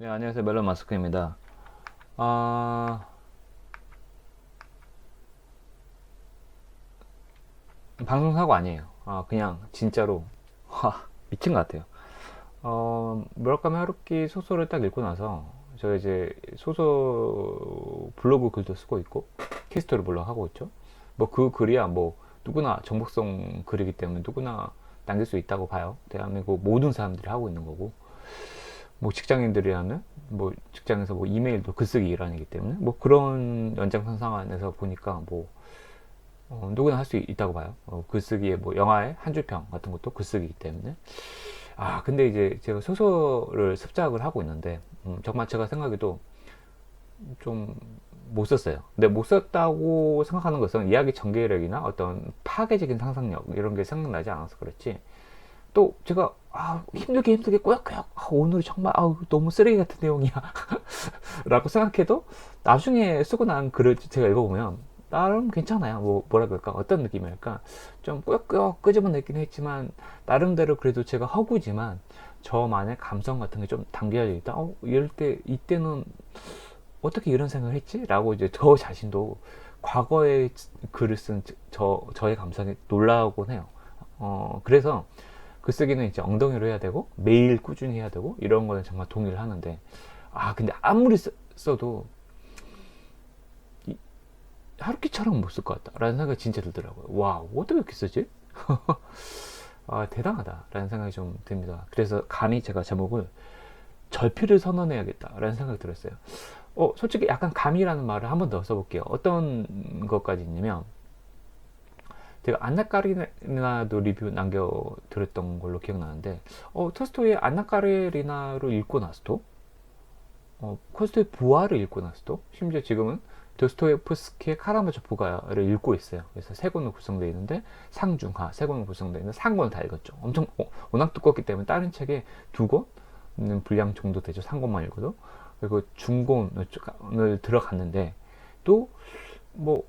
네, 안녕하세요. 멜론 마스크입니다. 아, 방송 사고 아니에요. 아, 그냥 진짜로 와, 미친 것 같아요. 어, 무라카미 하루키 소설을 딱 읽고 나서 제가 이제 소설 블로그 글도 쓰고 있고 키스토리 블로그 하고 있죠. 뭐 그 글이야 뭐 누구나 정복성 글이기 때문에 누구나 남길 수 있다고 봐요. 대한민국 모든 사람들이 하고 있는 거고. 뭐 직장인들이라면 뭐 직장에서 뭐 이메일도 글쓰기 일환이기 때문에 뭐 그런 연장선상 안에서 보니까 뭐 어, 누구나 할 수 있다고 봐요. 어, 글쓰기에 뭐 영화의 한 줄평 같은 것도 글쓰기이기 때문에 아 근데 이제 제가 소설을 습작을 하고 있는데 음, 정말 제가 생각해도 좀 못 썼어요. 근데 못 썼다고 생각하는 것은 이야기 전개력이나 어떤 파괴적인 상상력 이런 게 생각나지 않아서 그렇지 또 제가 아, 힘들게 힘들게 꼬약꼬약 아, 오늘 정말 아, 너무 쓰레기 같은 내용이야. 라고 생각해도 나중에 쓰고 난 글을 제가 읽어보면 나름 괜찮아요. 뭐 뭐라 그럴까? 어떤 느낌일까? 좀 꾸역꾸역 끄집어내긴 했지만 나름대로 그래도 제가 허구지만 저만의 감성 같은 게 좀 담겨져 있다. 어, 이럴 때 이때는 어떻게 이런 생각을 했지? 라고 이제 저 자신도 과거에 글을 쓴 저, 저의 감성에 놀라곤 해요. 어, 그래서 글쓰기는 이제 엉덩이로 해야 되고 매일 꾸준히 해야 되고 이런 거는 정말 동의를 하는데 아 근데 아무리 써, 써도 이, 하루키처럼 못 쓸 것 같다라는 생각이 진짜 들더라고요. 와 어떻게 이렇게 쓰지? 아 대단하다라는 생각이 좀 듭니다. 그래서 감히 제가 제목을 절필을 선언해야겠다라는 생각이 들었어요. 어 솔직히 약간 감이라는 말을 한 번 더 써볼게요. 어떤 것까지 있냐면 제가 안나까리나도 리뷰 남겨 드렸던 걸로 기억나는데 어, 토스토이의 안나까리나를 읽고 나서도 어, 토스토이 부하를 읽고 나서도 심지어 지금은 도스토예프스키의 카라마조프가를 읽고 있어요. 그래서 세 권으로 구성되어 있는데 상중하 세 권으로 구성되어 있는 상권을 다 읽었죠. 엄청 어, 워낙 두껍기 때문에 다른 책에 두 권은 분량 정도 되죠. 상권만 읽어도 그리고 중권을 들어갔는데 또뭐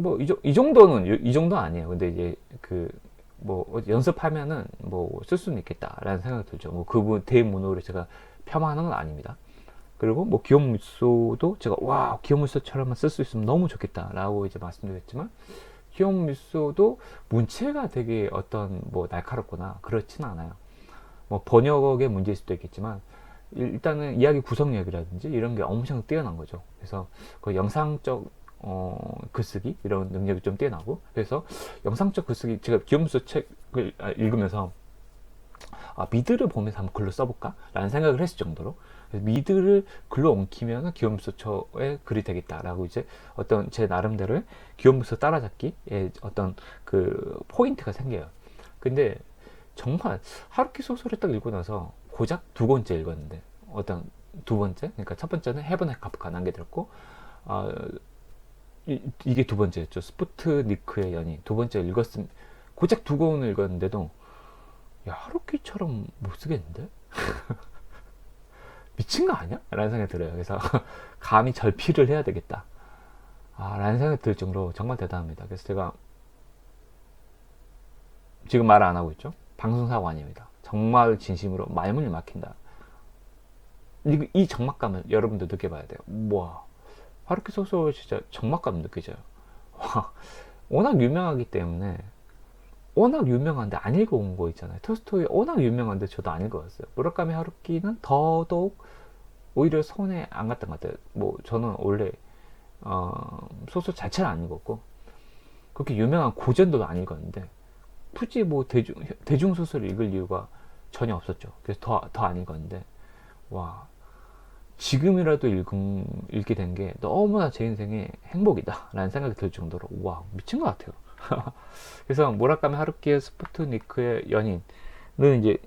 뭐, 이, 이 정도는, 이 정도 아니에요. 근데 이제, 그, 뭐, 연습하면은, 뭐, 쓸 수는 있겠다라는 생각이 들죠. 뭐, 그분, 대문호를 제가 폄하하는 건 아닙니다. 그리고 뭐, 기업물소도 제가, 와, 기업물소처럼만 쓸 수 있으면 너무 좋겠다라고 이제 말씀드렸지만, 기업물소도 문체가 되게 어떤, 뭐, 날카롭거나, 그렇진 않아요. 뭐, 번역의 문제일 수도 있겠지만, 일단은 이야기 구성력이라든지 이런 게 엄청 뛰어난 거죠. 그래서 그 영상적 어, 글쓰기 이런 능력이 좀 뛰어나고 그래서 영상적 글쓰기 제가 기업문서 책을 아, 읽으면서 아, 미드를 보면서 한번 글로 써볼까? 라는 생각을 했을 정도로 미드를 글로 옮기면 기업문서처의 글이 되겠다라고 이제 어떤 제 나름대로의 기업문서 따라잡기의 어떤 그 포인트가 생겨요. 근데 정말 하루키 소설을 딱 읽고 나서 고작 두 번째 읽었는데 어떤 두 번째 그러니까 첫 번째는 헤븐 카프카 남겨들었고 어, 이, 게두 번째였죠. 스푸트니크의 연인. 두 번째 읽었음, 고작 두 권을 읽었는데도, 야, 하루키처럼 못 쓰겠는데? 미친 거 아니야? 라는 생각이 들어요. 그래서, 감히 절필을 해야 되겠다. 아, 라는 생각이 들 정도로 정말 대단합니다. 그래서 제가, 지금 말 안 하고 있죠? 방송사고 아닙니다. 정말 진심으로 말문이 막힌다. 이, 이 정막감을 여러분도 느껴봐야 돼요. 와. 하루키 소설 진짜 적막감 느껴져요. 와, 워낙 유명하기 때문에 워낙 유명한데 안 읽어온 거 있잖아요. 토스토이 워낙 유명한데 저도 안 읽어봤어요. 무라카미 하루키는 더더욱 오히려 손에 안 갔던 것 같아요. 뭐 저는 원래 어, 소설 자체를 안 읽었고 그렇게 유명한 고전도 안 읽었는데 굳이 뭐 대중 대중 소설을 읽을 이유가 전혀 없었죠. 그래서 더 더 안 읽었는데 와 지금이라도 읽음, 읽게 된 게 너무나 제 인생의 행복이다 라는 생각이 들 정도로 와 미친 것 같아요. 그래서 모라카미 하루키의 스푸트니크의 연인은 이제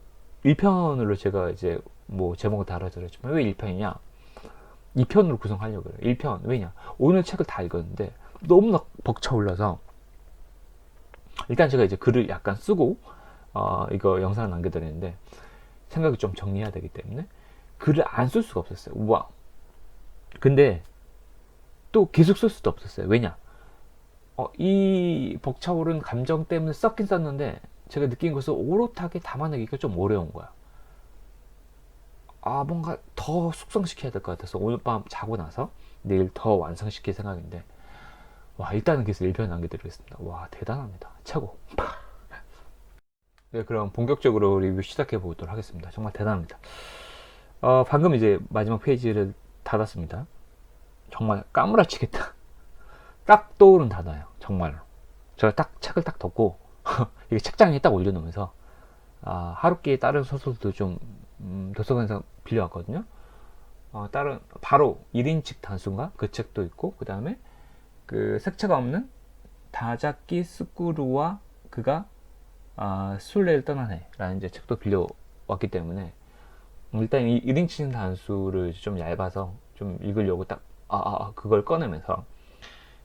1편으로 제가 이제 뭐 제목을 달아드렸지만 왜 1편이냐? 2편으로 구성하려고 그래요. 1편. 왜냐? 오늘 책을 다 읽었는데 너무나 벅차올라서 일단 제가 이제 글을 약간 쓰고 어, 이거 영상을 남겨드렸는데 생각을 좀 정리해야 되기 때문에 글을 안 쓸 수가 없었어요. 와. 근데 또 계속 쓸 수도 없었어요. 왜냐? 어, 이 벅차오른 감정 때문에 썼긴 썼는데 제가 느낀 것은 오롯하게 담아내기가 좀 어려운 거야. 아 뭔가 더 숙성시켜야 될 것 같아서 오늘 밤 자고 나서 내일 더 완성시킬 생각인데 와 일단은 그래서 1편 남겨드리겠습니다 와 대단합니다 최고 네 그럼 본격적으로 리뷰 시작해 보도록 하겠습니다 정말 대단합니다 어 방금 이제 마지막 페이지를 닫았습니다. 정말 까무라치겠다. 딱 떠오른 단어예요 정말로. 제가 딱 책을 딱 덮고 이게 책장에 딱 올려놓으면서 아, 하루끼 다른 소설도 좀 음, 도서관에서 빌려왔거든요. 어, 다른 바로 1인칭 단순가? 그 책도 있고 그 다음에 그 색채가 없는 다자키 스쿠루와 그가 아, 술래를 떠나네라는 이제 책도 빌려왔기 때문에 일단 이 1인칭 단수를 좀 얇아서 좀 읽으려고 딱 아, 아, 아, 그걸 꺼내면서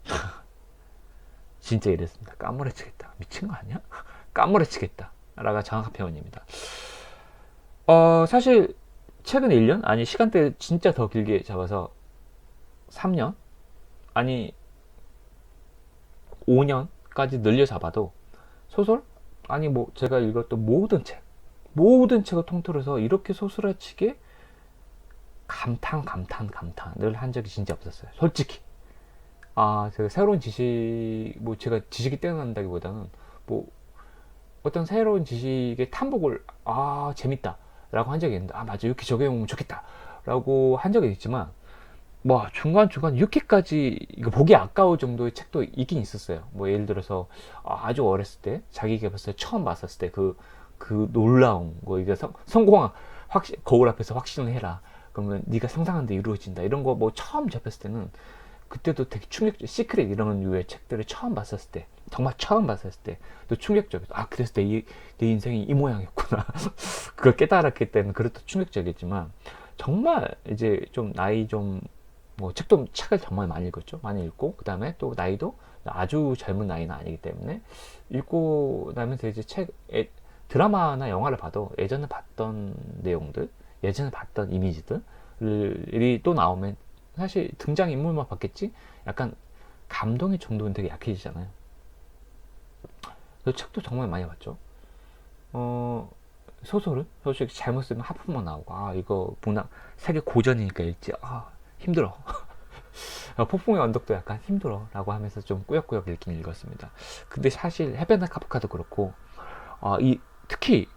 진짜 이랬습니다. 까무러치겠다. 미친 거 아니야? 까무러치겠다. 라가 정확한 표현입니다. 어, 사실 최근 1년? 아니 시간대 진짜 더 길게 잡아서 3년? 아니 5년까지 늘려 잡아도 소설? 아니 뭐 제가 읽었던 모든 책 모든 책을 통틀어서 이렇게 소설화치게 감탄 감탄 감탄을 한 적이 진짜 없었어요. 솔직히. 아 제가 새로운 지식 뭐 제가 지식이 뛰어난다기보다는 뭐 어떤 새로운 지식의 탐복을 아 재밌다 라고 한 적이 있는데 아 맞아. 이렇게 적용하면 좋겠다 라고 한 적이 있지만 뭐 중간중간 이렇게까지 이거 보기 아까울 정도의 책도 있긴 있었어요. 뭐 예를 들어서 아주 어렸을 때 자기 개발서 처음 봤었을 때 그 그 놀라운 거 이게 성, 성공한 확신 거울 앞에서 확신을 해라. 그러면 네가 상상한 데 이루어진다. 이런 거 뭐 처음 접했을 때는 그때도 되게 충격 시크릿 이런 류의 책들을 처음 봤었을 때 정말 처음 봤었을 때 또 충격적이었어. 아 그래서 내, 이- 내 인생이 이 모양이었구나. 그걸 깨달았기 때문에 그것도 충격적이었지만 정말 이제 좀 나이 좀 뭐 책도 책을 정말 많이 읽었죠. 많이 읽고 그 다음에 또 나이도 아주 젊은 나이는 아니기 때문에 읽고 나면서 이제 책 에, 드라마나 영화를 봐도 예전에 봤던 내용들 예전에 봤던 이미지들이 또 나오면 사실 등장 인물만 봤겠지 약간 감동의 정도는 되게 약해지잖아요. 그 책도 정말 많이 봤죠. 어 소설은 솔직히 잘못 쓰면 하품만 나오고 아 이거 문학 세계 고전이니까 읽지 아 힘들어. 어, 폭풍의 언덕도 약간 힘들어 라고 하면서 좀 꾸역꾸역 읽긴 읽었습니다. 근데 사실 헤베나 카프카도 그렇고 아, 이 특히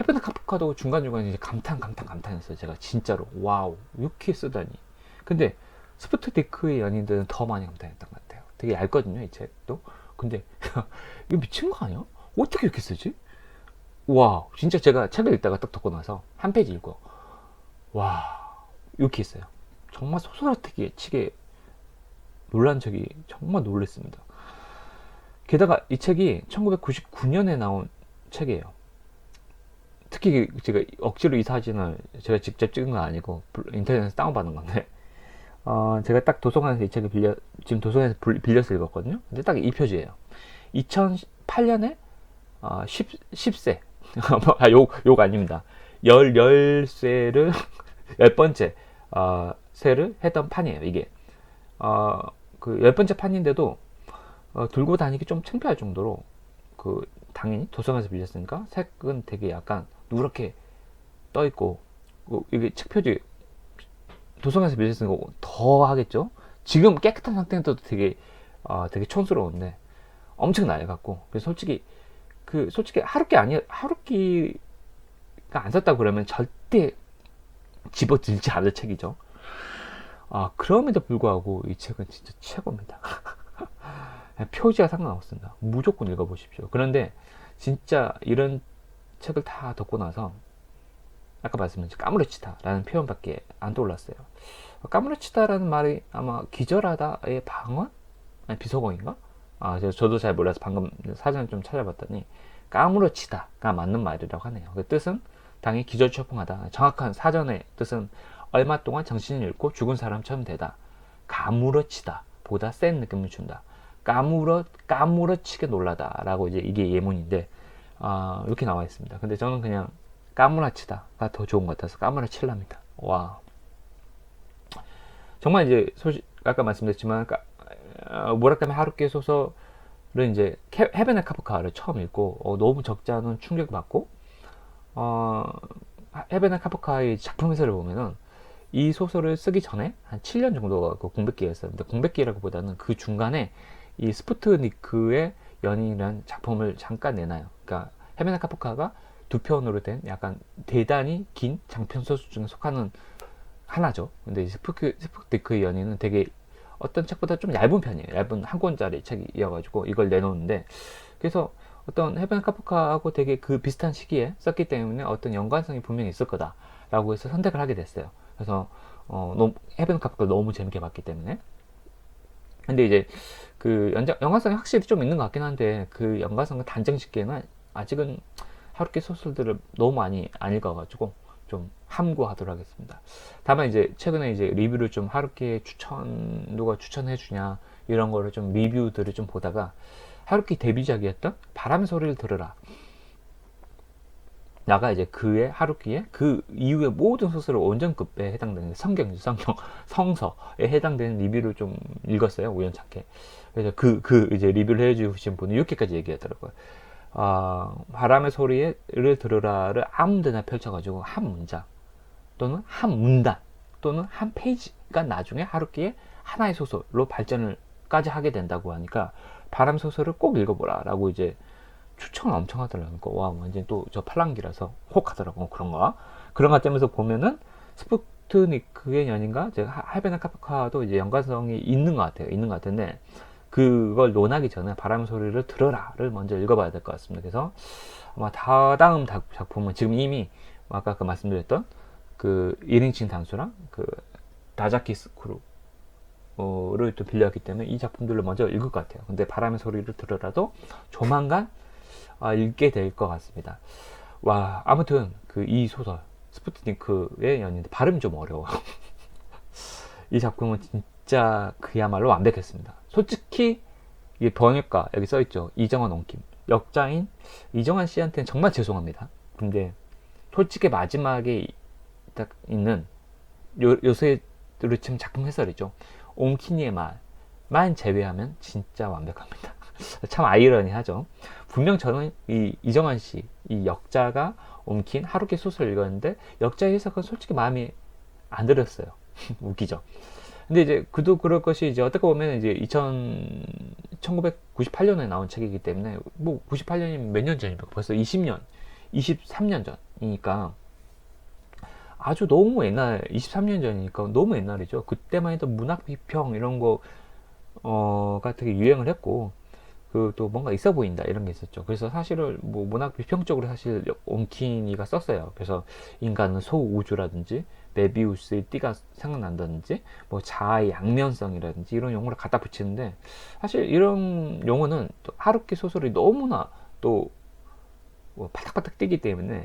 헤베나 카프카도 중간중간에 이제 감탄 감탄 감탄했어요. 제가 진짜로 와우 이렇게 쓰다니. 근데 스푸트니크의 연인들은 더 많이 감탄했던 것 같아요. 되게 얇거든요, 이 책도. 근데 이거 미친 거 아니야? 어떻게 이렇게 쓰지? 와, 진짜 제가 책을 읽다가 딱 덮고 나서 한 페이지 읽고 와 이렇게 했어요. 정말 소설어떻게 치게 놀란 적이 정말 놀랐습니다. 게다가 이 책이 1999년에 나온 책이에요. 특히 제가 억지로 이 사진을 제가 직접 찍은 건 아니고 블- 인터넷에서 다운받은 건데 어, 제가 딱 도서관에서 이 책을 빌려 지금 도서관에서 불- 빌려서 읽었거든요. 근데 딱 이 표지예요. 2008년에 어, 10, 10세 아, 욕, 욕 아닙니다. 열, 열 세를 열 번째 어, 세를 했던 판이에요. 이게 어, 그 열 번째 판인데도 어, 들고 다니기 좀 창피할 정도로 그 당연히 도서관에서 빌렸으니까 색은 되게 약간 누렇게 떠 있고 어, 이게 책 표지 도서관에서 빌렸으니까 더 하겠죠. 지금 깨끗한 상태인데도 되게 아 되게 촌스러운데 엄청 낡았고 그래서 솔직히 그 솔직히 하루끼 아니 하루끼가 안 썼다고 그러면 절대 집어들지 않을 책이죠. 아 그럼에도 불구하고 이 책은 진짜 최고입니다. 표지와 상관없습니다. 무조건 읽어보십시오. 그런데 진짜 이런 책을 다 듣고 나서 아까 말씀드린 까무러치다라는 표현밖에 안 떠올랐어요. 까무러치다라는 말이 아마 기절하다의 방언? 아니 비속어인가? 아, 저- 저도 잘 몰라서 방금 사전을 좀 찾아봤더니 까무러치다가 맞는 말이라고 하네요. 그 뜻은 당연히 기절초풍하다. 정확한 사전의 뜻은 얼마 동안 정신을 잃고 죽은 사람처럼 되다. 가무러치다. 보다 센 느낌을 준다. 까무러 까무러치게 놀라다라고 이제 이게 예문인데 아, 이렇게 나와 있습니다. 근데 저는 그냥 까무라치다가 더 좋은 것 같아서 까무라칠랍니다. 와. 정말 이제 소식 아까 말씀드렸지만 까- 어, 무라카미 하루키 소설은 이제 케- 헤베네 카프카를 처음 읽고 어, 너무 적지 않은 충격받고 어, 헤베나 카프카의 작품 해설을 보면은 이 소설을 쓰기 전에 한 7년 정도가 그 공백기였었는데 공백기라고 보다는 그 중간에 이 스푸트니크의 연인이라는 작품을 잠깐 내놔요. 그러니까 헤베나 카프카가 두 편으로 된 약간 대단히 긴 장편 소설 중에 속하는 하나죠. 근데 이 스푸트, 스푸트니크의 연인은 되게 어떤 책보다 좀 얇은 편이에요. 얇은 한 권짜리 책이어가지고 이걸 내놓는데 그래서 어떤 헤벤 카프카하고 되게 그 비슷한 시기에 썼기 때문에 어떤 연관성이 분명히 있을 거다라고 해서 선택을 하게 됐어요. 그래서 어, 너무, 헤벤 카프카 너무 재밌게 봤기 때문에. 근데 이제 그 연장, 연관성이 확실히 좀 있는 것 같긴 한데 그 연관성을 단정짓기에는 아직은 하루키 소설들을 너무 많이 안 읽어가지고 좀 함구하도록 하겠습니다. 다만 이제 최근에 이제 리뷰를 좀 하루키의 추천 누가 추천해 주냐 이런 거를 좀 리뷰들을 좀 보다가 하루키 데뷔작이었던 바람의 소리를 들으라 나가 이제 그의 하루키의 그 이후의 모든 소설을 원전급에 해당되는 성경, 성경, 성서에 해당되는 리뷰를 좀 읽었어요 우연찮게. 그래서 그, 그 이제 리뷰를 해주신 분이 이렇게까지 얘기하더라고요. 아, 바람의 소리를 들으라를 아무 데나 펼쳐가지고 한 문장 또는 한 문단 또는 한 페이지가 나중에 하루키의 하나의 소설로 발전을까지 하게 된다고 하니까 바람 소설을 꼭 읽어보라 라고 이제 추천을 엄청 하더라고요. 와 완전 또 저 팔랑기라서 혹 하더라고 그런 때문에 보면은 스푸트니크의 연인과 제가 할베나 카프카도 이제 연관성이 있는 것 같아요. 있는 것 같은데 그걸 논하기 전에 바람 소리를 들어라를 먼저 읽어봐야 될 것 같습니다. 그래서 아마 다다음 작품은 지금 이미 아까 그 말씀드렸던 그 1인칭 단수랑 그 다자키스 크루를 또 빌렸기 때문에 이 작품들을 먼저 읽을 것 같아요. 근데 바람의 소리를 들으라도 조만간 아, 읽게 될 것 같습니다. 와 아무튼 그 이 소설 스푸트니크의 연인데 발음이 좀 어려워. 이 작품은 진짜 그야말로 완벽했습니다. 솔직히 이 번역가 여기 써 있죠. 이정환 옹킴 역자인 이정환 씨한테는 정말 죄송합니다. 근데 솔직히 마지막에 딱 있는 요, 요새로 지금 작품 해설이죠. 옹키니의 말만 제외하면 진짜 완벽합니다. 참 아이러니하죠. 분명 저는 이 이정환 씨, 이 역자가 옮긴 하루키 소설을 읽었는데 역자의 해석은 솔직히 마음에 안 들었어요. 웃기죠. 근데 이제 그도 그럴 것이 이제 어떻게 보면 이제 2000 1998년에 나온 책이기 때문에 뭐 98년이면 몇 년 전입니까? 벌써 20년, 23년 전이니까 아주 너무 옛날 23년 전이니까 너무 옛날이죠. 그때만 해도 문학 비평 이런 거 어가 되게 유행을 했고 그 또 뭔가 있어 보인다 이런 게 있었죠. 그래서 사실은 뭐 문학 비평적으로 사실 온키니가 썼어요. 그래서 인간은 소우주라든지 메비우스의 띠가 생각난다든지 뭐 자아의 양면성이라든지 이런 용어를 갖다 붙이는데 사실 이런 용어는 또 하루키 소설이 너무나 또 뭐 바닥바닥 뛰기 때문에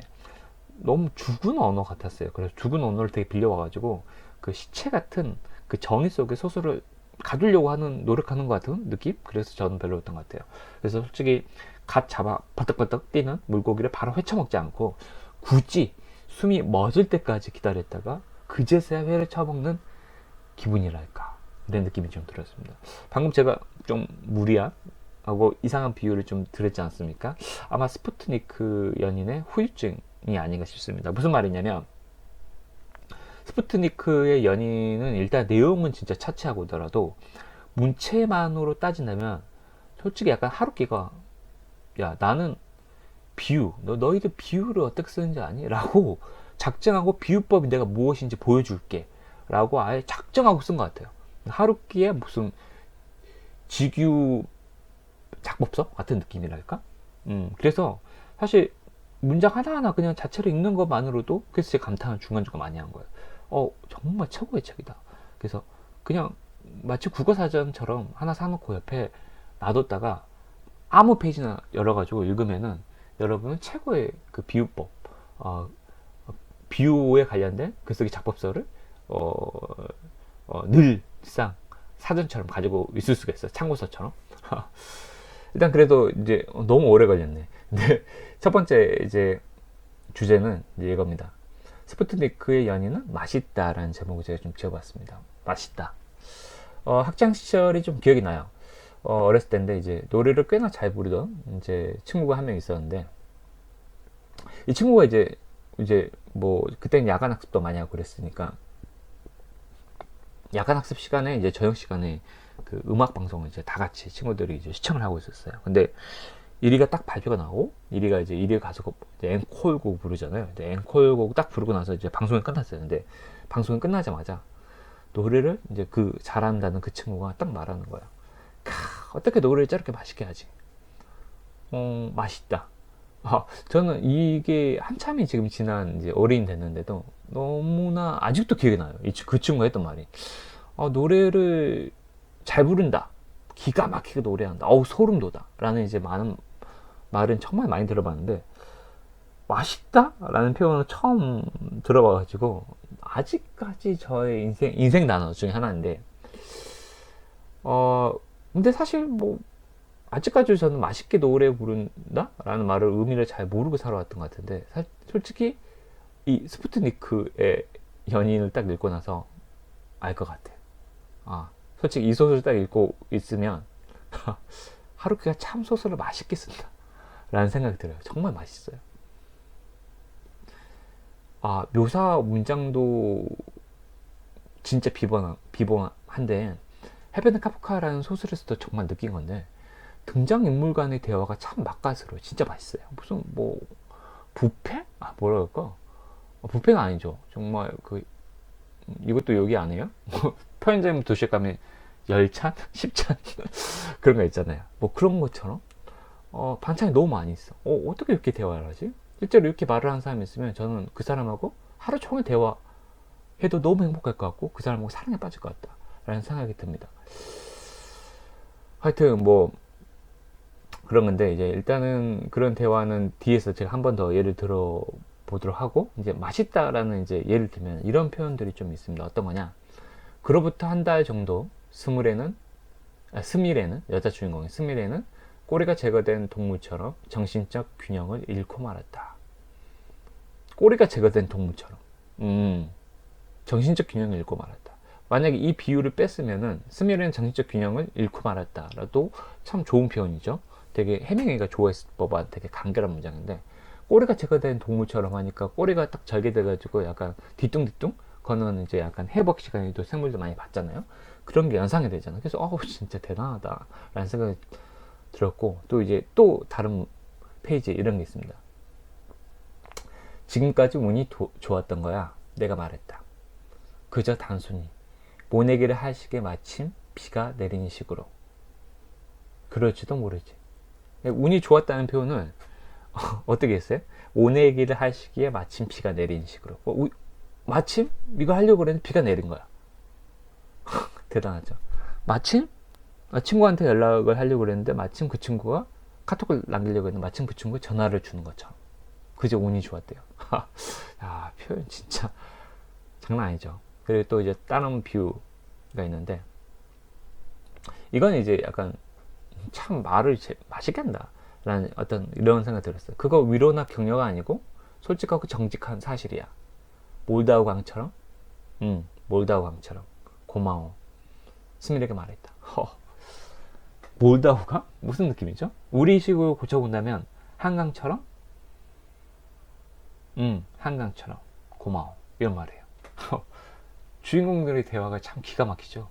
너무 죽은 언어 같았어요. 그래서 죽은 언어를 되게 빌려와가지고 그 시체 같은 그 정의 속에 소설을 가두려고 하는 노력하는 것 같은 느낌? 그래서 저는 별로였던 것 같아요. 그래서 솔직히 갓 잡아 버떡버떡 뛰는 물고기를 바로 회쳐먹지 않고 굳이 숨이 멎을 때까지 기다렸다가 그제서야 회를 쳐먹는 기분이랄까 이런 느낌이 좀 들었습니다. 방금 제가 좀 무리하고 이상한 비유를 좀 드렸지 않습니까? 아마 스푸트니크 연인의 후유증이 아닌가 싶습니다. 무슨 말이냐면 스푸트니크의 연인은 일단 내용은 진짜 차치하고 더라도 문체만으로 따진다면 솔직히 약간 하루키가 야 나는 비유. 너 너희들 비유를 어떻게 쓰는지 아니? 라고 작정하고 비유법이 내가 무엇인지 보여줄게. 라고 아예 작정하고 쓴 것 같아요. 하루키의 무슨 직유 작법서 같은 느낌이랄까? 음 그래서 사실 문장 하나하나 그냥 자체로 읽는 것만으로도 그래서 제 감탄을 중간중간 많이 한 거예요. 어 정말 최고의 책이다. 그래서 그냥 마치 국어사전처럼 하나 사놓고 옆에 놔뒀다가 아무 페이지나 열어가지고 읽으면은 여러분은 최고의 그 비유법, 어, 비유에 관련된 글쓰기 작법서를 어, 어, 늘상 사전처럼 가지고 있을 수가 있어요. 참고서처럼. 일단 그래도 이제 너무 오래 걸렸네. 근데 첫 번째 이제 주제는 이제 이겁니다. 스푸트니크의 연인은 맛있다라는 제목을 제가 좀 지어봤습니다. 맛있다. 어, 학창 시절이 좀 기억이 나요. 어, 어렸을 때인데 이제 노래를 꽤나 잘 부르던 이제 친구가 한 명 있었는데 이 친구가 이제 이제 뭐 그때는 야간 학습도 많이 하고 그랬으니까 야간 학습 시간에 이제 저녁 시간에 그 음악 방송을 이제 다 같이 친구들이 이제 시청을 하고 있었어요. 근데 1위가 딱 발표가 나고 1위가 이제 1위 가서 이제 앵콜곡 부르잖아요. 이제 앵콜곡 딱 부르고 나서 이제 방송이 끝났어요. 근데 방송이 끝나자마자 노래를 이제 그 잘한다는 그 친구가 딱 말하는 거야. 캬, 어떻게 노래를 저렇게 맛있게 하지? 어, 맛있다. 아, 저는 이게 한참이 지금 지난 이제 어린이 됐는데도 너무나 아직도 기억이 나요. 그 친구가 했던 말이. 아, 노래를 잘 부른다. 기가 막히게 노래한다. 어우, 소름 돋아. 라는 이제 많은 말은 정말 많이 들어봤는데, 맛있다? 라는 표현을 처음 들어봐가지고, 아직까지 저의 인생, 인생 단어 중에 하나인데, 어, 근데 사실 뭐, 아직까지 저는 맛있게 노래 부른다? 라는 말을 의미를 잘 모르고 살아왔던 것 같은데, 사- 솔직히 이 스푸트니크의 연인을 딱 읽고 나서 알 것 같아요. 아, 솔직히 이 소설을 딱 읽고 있으면, 하루키가 참 소설을 맛있게 쓴다. 라는 생각이 들어요. 정말 맛있어요. 아, 묘사 문장도 진짜 비범, 비범한데, 헤베는 카프카라는 소설에서 도 정말 느낀 건데, 등장인물 간의 대화가 참 맛깔스러워요. 진짜 맛있어요. 무슨, 뭐, 부패? 아, 뭐라 그럴까? 어, 부패가 아니죠. 정말 그, 음, 이것도 여기 안 해요? 편의점 도시락 가면 열찬? 십찬? 그런 거 있잖아요. 뭐 그런 것처럼, 어, 반찬이 너무 많이 있어. 어, 어떻게 이렇게 대화를 하지? 실제로 이렇게 말을 하는 사람이 있으면 저는 그 사람하고 하루 종일 대화해도 너무 행복할 것 같고 그 사람하고 사랑에 빠질 것 같다. 라는 생각이 듭니다. 하여튼 뭐, 그런 건데 이제 일단은 그런 대화는 뒤에서 제가 한 번 더 예를 들어 보도록 하고 이제 맛있다라는 이제 예를 들면 이런 표현들이 좀 있습니다. 어떤 거냐? 그로부터 한 달 정도 스물에는 아, 스밀에는 여자 주인공인 스밀에는 꼬리가 제거된 동물처럼 정신적 균형을 잃고 말았다. 꼬리가 제거된 동물처럼. 음, 정신적 균형을 잃고 말았다. 만약에 이 비유를 뺐으면은 스밀에는 정신적 균형을 잃고 말았다라도 참 좋은 표현이죠. 되게 해밍웨이가 좋아했을 법한 되게 간결한 문장인데 꼬리가 제거된 동물처럼 하니까 꼬리가 딱 절개돼가지고 약간 뒤뚱뒤뚱 거는 이제 약간 해복 시간에도 생물들 많이 봤잖아요. 그런 게 연상이 되잖아요. 그래서 어우 진짜 대단하다라는 생각이 들었고 또 이제 또 다른 페이지에 이런 게 있습니다. 지금까지 운이 도- 좋았던 거야. 내가 말했다. 그저 단순히 모내기를 할 시기에 마침 비가 내리는 식으로. 그럴지도 모르지. 운이 좋았다는 표현을 어떻게 했어요? 모내기를 할 시기에 마침 비가 내리는 식으로. 어, 우- 마침 이거 하려고 그랬는데 비가 내린 거야. 대단하죠. 마침 아, 친구한테 연락을 하려고 그랬는데 마침 그 친구가 카톡을 남기려고 했는데 마침 그 친구가 전화를 주는 것처럼. 그저 운이 좋았대요. 야, 표현 진짜 장난 아니죠. 그리고 또 이제 다른 뷰가 있는데 이건 이제 약간 참 말을 제- 맛있게 한다. 라는 어떤 이런 생각이 들었어요. 그거 위로나 격려가 아니고 솔직하고 정직한 사실이야. 몰다우 강처럼, 응, 몰다우 강처럼 고마워. 스밀에게 말했다. 허. 몰다우가 무슨 느낌이죠? 우리식으로 고쳐본다면 한강처럼, 응, 한강처럼 고마워. 이런 말이에요. 주인공들의 대화가 참 기가 막히죠.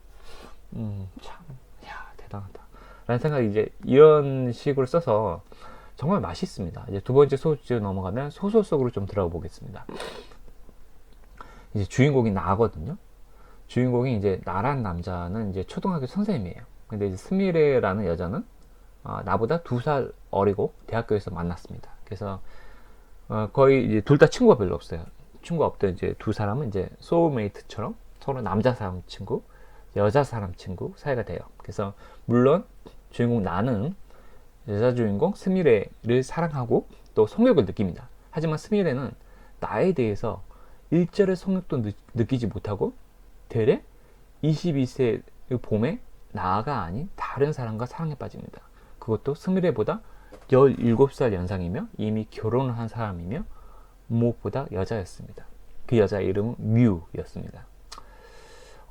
음, 참, 야, 대단하다. 라는 생각이 이제 이런 식으로 써서 정말 맛있습니다. 이제 두 번째 소주 넘어가면 소설 속으로 좀 들어가 보겠습니다. 이제 주인공이 나거든요. 주인공이 이제 나란 남자는 이제 초등학교 선생님이에요. 근데 이제 스미레라는 여자는 아, 나보다 두 살 어리고 대학교에서 만났습니다. 그래서 어, 거의 이제 둘 다 친구가 별로 없어요. 친구가 없던 이제 두 사람은 이제 소울메이트처럼 서로 남자 사람 친구, 여자 사람 친구 사이가 돼요. 그래서 물론 주인공 나는 여자 주인공 스미레를 사랑하고 또 성욕을 느낍니다. 하지만 스미레는 나에 대해서 일절의 성욕도 느, 느끼지 못하고 대래 22세 봄에 나가 아닌 다른 사람과 사랑에 빠집니다. 그것도 스미레보다 17살 연상이며 이미 결혼을 한 사람이며 무엇보다 여자였습니다. 그 여자의 이름은 뮤였습니다.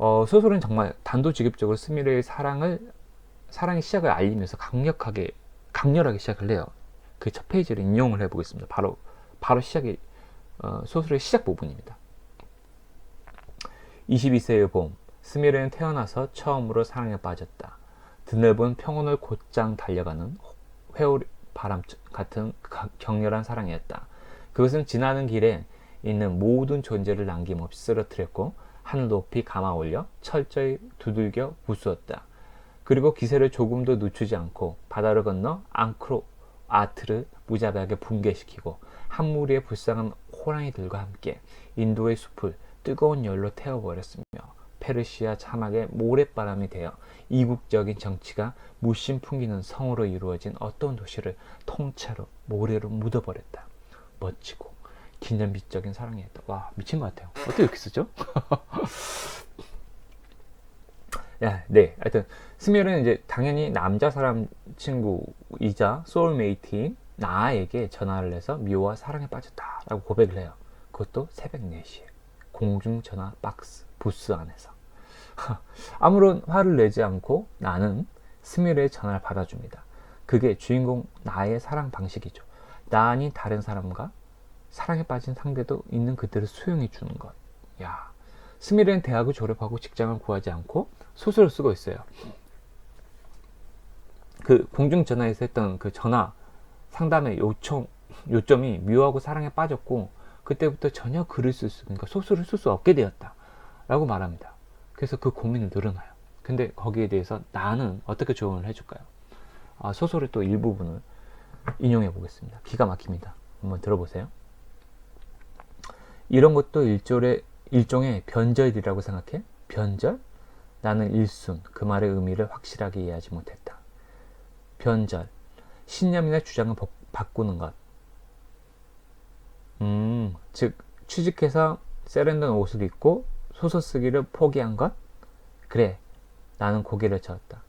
어, 소설은 정말 단도직입적으로 스미레의 사랑을 사랑의 시작을 알리면서 강력하게 강렬하게 시작을 해요. 그 첫 페이지를 인용을 해보겠습니다. 바로 바로 시작이 어, 소설의 시작 부분입니다. 22세의 봄, 스미르는 태어나서 처음으로 사랑에 빠졌다. 드넓은 평원을 곧장 달려가는 회오리 바람 같은 격렬한 사랑이었다. 그것은 지나는 길에 있는 모든 존재를 남김없이 쓰러뜨렸고 하늘 높이 감아 올려 철저히 두들겨 부수었다. 그리고 기세를 조금도 늦추지 않고 바다를 건너 앙크로 아트를 무자비하게 붕괴시키고 한 무리의 불쌍한 호랑이들과 함께 인도의 숲을 뜨거운 열로 태워버렸으며 페르시아 자막의 모래바람이 되어 이국적인 정치가 무심 풍기는 성으로 이루어진 어떤 도시를 통째로 모래로 묻어버렸다. 멋지고 기념비적인 사랑이었다. 와 미친 것 같아요. 어떻게 이렇게 쓰죠? 야, 네. 하여튼 스미르는 이제 당연히 남자 사람 친구이자 소울메이트인 나에게 전화를 해서 미호와 사랑에 빠졌다 라고 고백을 해요. 그것도 새벽 4시에 공중전화 박스 부스 안에서 아무런 화를 내지 않고 나는 스미르의 전화를 받아줍니다. 그게 주인공 나의 사랑 방식이죠. 나 아닌 다른 사람과 사랑에 빠진 상대도 있는 그들을 수용해 주는 것. 야, 스미르는 대학을 졸업하고 직장을 구하지 않고 소설을 쓰고 있어요. 그 공중 전화에서 했던 그 전화 상담의 요청, 요점이 묘하고 사랑에 빠졌고 그때부터 전혀 글을 쓸 수, 그러니까 소설을 쓸 수 없게 되었다. 라고 말합니다. 그래서 그 고민을 늘어나요. 근데 거기에 대해서 나는 어떻게 조언을 해줄까요? 아, 소설의 또 일부분을 인용해 보겠습니다. 기가 막힙니다. 한번 들어보세요. 이런 것도 일종의, 일종의 변절이라고 생각해? 변절? 나는 일순 그 말의 의미를 확실하게 이해하지 못했다. 변절, 신념이나 주장을 바꾸는 것. 음, 즉 취직해서 세련된 옷을 입고 소설 쓰기를 포기한 것? 그래, 나는 고개를 저었다.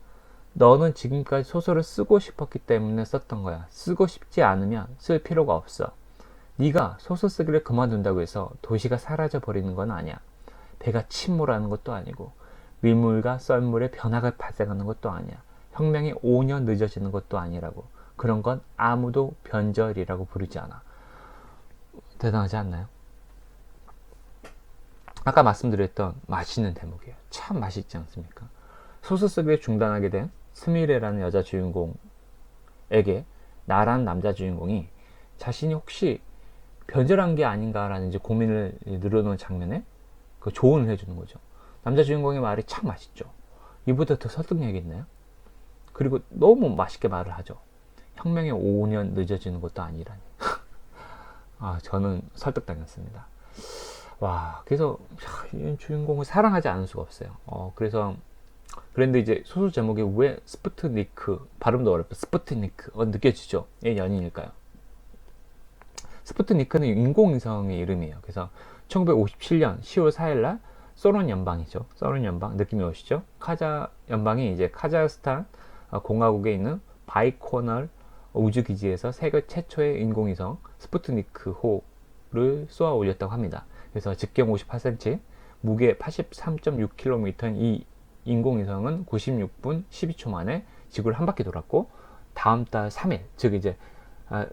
너는 지금까지 소설을 쓰고 싶었기 때문에 썼던 거야. 쓰고 싶지 않으면 쓸 필요가 없어. 네가 소설 쓰기를 그만둔다고 해서 도시가 사라져 버리는 건 아니야. 배가 침몰하는 것도 아니고 밀물과 썰물의 변화가 발생하는 것도 아니야. 혁명이 5년 늦어지는 것도 아니라고. 그런 건 아무도 변절이라고 부르지 않아. 대단하지 않나요? 아까 말씀드렸던 맛있는 대목이에요. 참 맛있지 않습니까? 소설 쓰기를 중단하게 된 스미레라는 여자 주인공에게 나란 남자 주인공이 자신이 혹시 변절한 게 아닌가라는 이제 고민을 늘어놓은 장면에 그 조언을 해주는 거죠. 남자 주인공의 말이 참 맛있죠. 이보다 더 설득력 있나요? 그리고 너무 맛있게 말을 하죠. 혁명이 5년 늦어지는 것도 아니라니. 아, 저는 설득당했습니다. 와, 그래서 이 주인공을 사랑하지 않을 수가 없어요. 어, 그래서 그런데 이제 소설 제목이 왜 스푸트니크 발음도 어렵고 스푸트니크 어, 느껴지죠? 이 연인일까요? 스푸트니크는 인공위성의 이름이에요. 그래서 1957년 10월 4일날 소련 연방이죠. 소련 연방 느낌이 오시죠? 카자 연방이 이제 카자흐스탄 어, 공화국에 있는 바이코널 우주 기지에서 세계 최초의 인공위성 스푸트니크호를 쏘아 올렸다고 합니다. 그래서 직경 58cm, 무게 83.6km인 이 인공위성은 96분 12초 만에 지구를 한 바퀴 돌았고 다음 달 3일, 즉 이제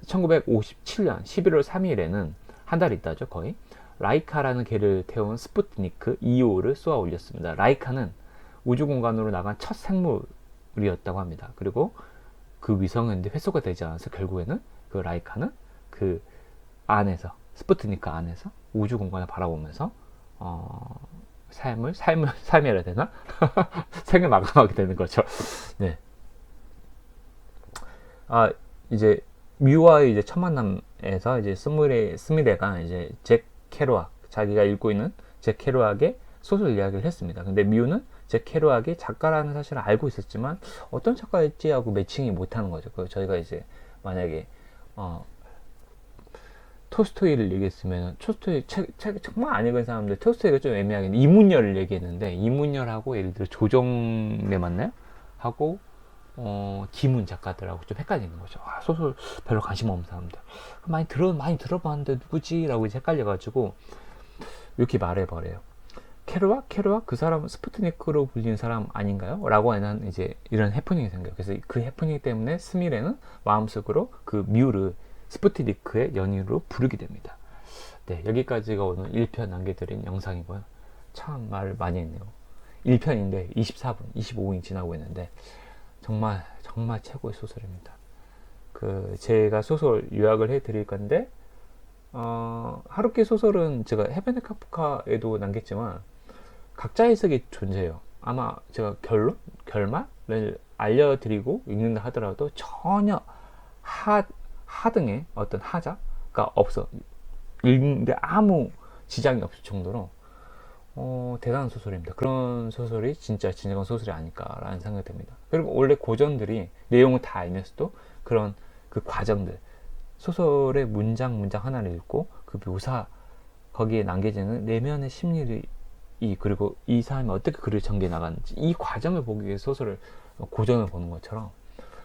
1957년 11월 3일에는 한 달 있다죠 거의 라이카라는 개를 태운 스푸트니크 2호를 쏘아 올렸습니다. 라이카는 우주 공간으로 나간 첫 생물이었다고 합니다. 그리고 그 위성은 회수가 되지 않아서 결국에는 그 라이카는 그 안에서 스푸트니크 안에서 우주 공간을 바라보면서 어, 삶을 삶을 삶이라 되나 생을 마감하게 되는 거죠. 네. 아 이제 뮤와의 이제 첫 만남에서 이제 스미레 스미레가 이제 잭 캐로악 자기가 읽고 있는 잭 캐로악의 소설 이야기를 했습니다. 근데 뮤는 잭 캐로악이 작가라는 사실을 알고 있었지만 어떤 작가일지 하고 매칭이 못하는 거죠. 그 저희가 이제 만약에 어, 토스토이를 얘기했으면 토스토이 책, 책 정말 안 읽은 사람들 토스토이가 좀 애매하게 이문열을 얘기했는데 이문열하고 예를 들어 조정래 맞나요? 하고 어, 김훈 작가들하고 좀 헷갈리는 거죠. 아, 소설 별로 관심 없는 사람들. 많이 들어, 많이 들어봤는데 누구지? 라고 이제 헷갈려가지고, 이렇게 말해버려요. 캐로와? 캐로와? 그 사람은 스푸트니크로 불리는 사람 아닌가요? 라고 하는 이제 이런 해프닝이 생겨요. 그래서 그 해프닝 때문에 스미레는 마음속으로 그 뮤를 스푸트니크의 연인으로 부르게 됩니다. 네, 여기까지가 오늘 1편 남겨드린 영상이고요. 참 말을 많이 했네요. 1편인데 24분, 25분이 지나고 있는데 정말 정말 최고의 소설입니다. 그 제가 소설 요약을 해드릴 건데 어, 하루키 소설은 제가 헤베네 카프카에도 남겼지만 각자 해석이 존재해요. 아마 제가 결론, 결말을 알려드리고 읽는다 하더라도 전혀 하, 하등의 어떤 하자가 없어. 읽는데 아무 지장이 없을 정도로 어, 대단한 소설입니다. 그런 소설이 진짜 진정한 소설이 아닐까라는 생각이 듭니다. 그리고 원래 고전들이 내용을 다 알면서도 그런 그 과정들, 소설의 문장 문장 하나를 읽고 그 묘사 거기에 남겨지는 내면의 심리를 이 그리고 이 사람이 어떻게 글을 전개 나가는지 이 과정을 보기 위해 소설을 고전을 보는 것처럼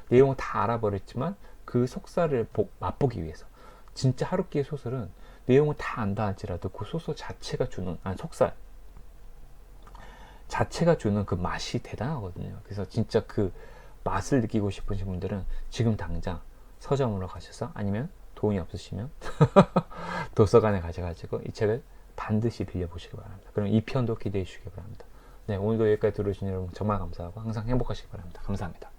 내용을 다 알아버렸지만 그 속살을 보- 맛보기 위해서 진짜 하루키의 소설은 내용을 다 안다 할지라도 그 소설 자체가 주는 아 속살 자체가 주는 그 맛이 대단하거든요. 그래서 진짜 그 맛을 느끼고 싶으신 분들은 지금 당장 서점으로 가셔서 아니면 돈이 없으시면 도서관에 가셔가지고 이 책을 반드시 빌려보시기 바랍니다. 그럼 이 편도 기대해 주시기 바랍니다. 네, 오늘도 여기까지 들어주신 여러분 정말 감사하고 항상 행복하시기 바랍니다. 감사합니다.